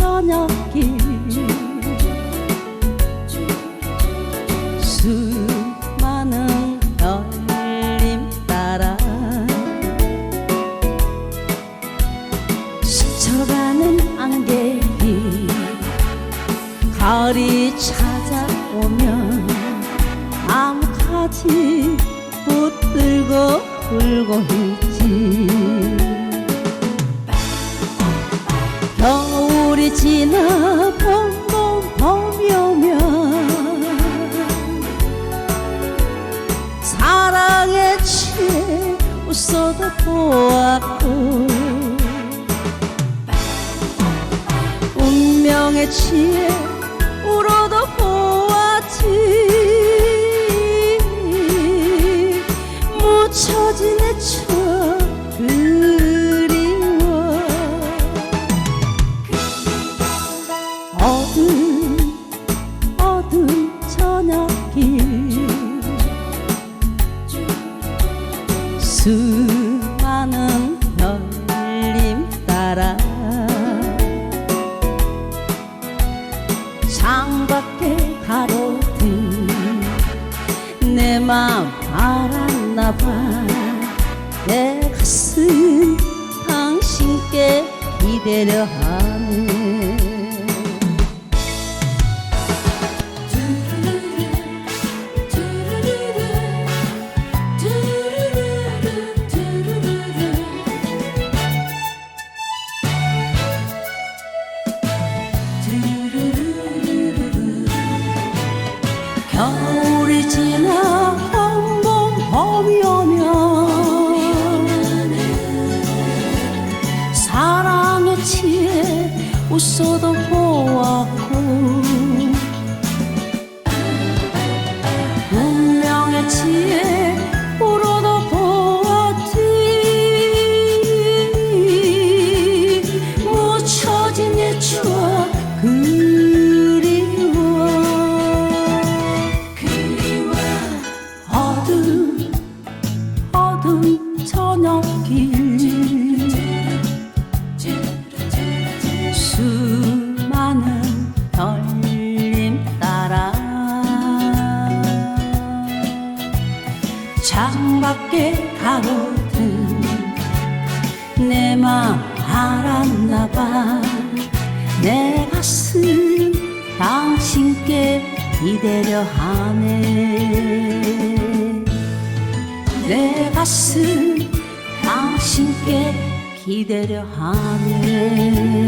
저녁이 수많은 열림 따라 스쳐가는 안개이 가을이 찾아오면 아무 가지 붙들고 울고 있지. 겨 지나 봄이 오면 사랑에 취해 웃어도 보았고 운명에 취해 울어도 보았지. 묻혀진 내추 수많은 별님 따라 창밖에 가로등 내 맘 알았나 봐. 내 가슴 당신께 기대려 하네 지나 봄이 오면 사랑에 취해 웃어도 보았고 길 수많은 떨림 따라 창밖에 가로등 내맘 알았나 봐. 내 가슴 당신께 기대려 하네. 내 가슴 쉽게 기대려 하네.